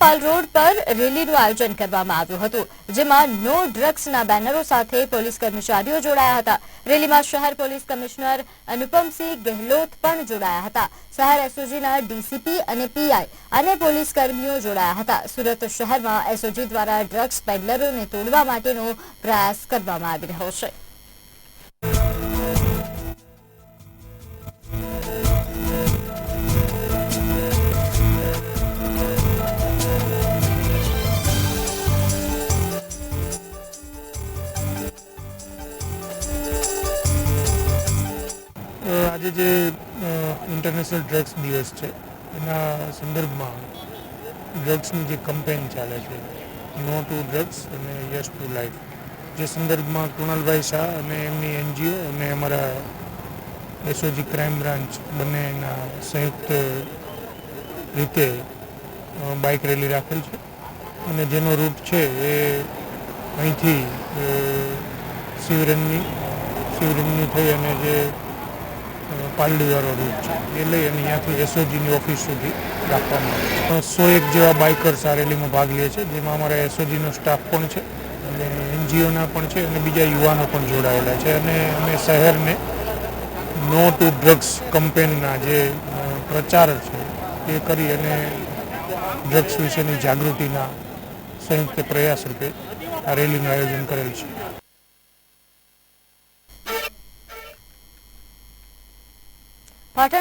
પાલ road પર રેલીનું આયોજન કરવામાં આવ્યું હતું, જેમાં નો ડ્રગ્સના બેનરો સાથે પોલીસ કર્મચારીઓ જોડાયા હતા. રેલીમાં શહેર પોલીસ કમિશનર અનુપમસિંહ ગેહલોત પણ જોડાયા હતા. શહેર એસઓજીના ડીસીપી અને પીઆઈ અને પોલીસ કર્મીઓ જોડાયા હતા. સુરત શહેરમાં એસઓજી દ્વારા ડ્રગ્સ પેડલરોને તોડવા માટેનો પ્રયાસ કરવામાં આવી રહ્યો છે. આજે જે ઇન્ટરનેશનલ ડ્રગ્સ દિવસ છે એના સંદર્ભમાં ડ્રગ્સની જે કમ્પેન ચાલે છે નો ટુ ડ્રગ્સ અને યસ ટુ લાઈફ જે સંદર્ભમાં કૃણાલભાઈ શાહ અને એમની એનજીઓ અને અમારા એસઓજી ક્રાઇમ બ્રાન્ચ બંનેના સંયુક્ત રીતે બાઇક રેલી રાખેલ છે. અને જેનો રૂટ છે એ અહીંથી અ, શિવરંગની શિવરંગની થઈ અને જે પાલડીવાળો રૂટ છે. એ લઈ અને ત્યાંથી એસઓજીની ઓફિસ સુધી રાખવામાં આવે સો એક જેવા બાઇકર્સ આ રેલીમાં ભાગ લે છે, જેમાં અમારા એસઓજીનો સ્ટાફ પણ છે, અને એનજીઓના પણ છે, અને બીજા યુવાનો પણ જોડાયેલા છે. અને અમે શહેરને નો ટુ ડ્રગ્સ કમ્પેનના જે પ્રચાર છે, એ કરી અને ડ્રગ્સ વિશેની જાગૃતિના સંયુક્ત પ્રયાસ રૂપે આ રેલીનું આયોજન કરેલ છે. Pardon?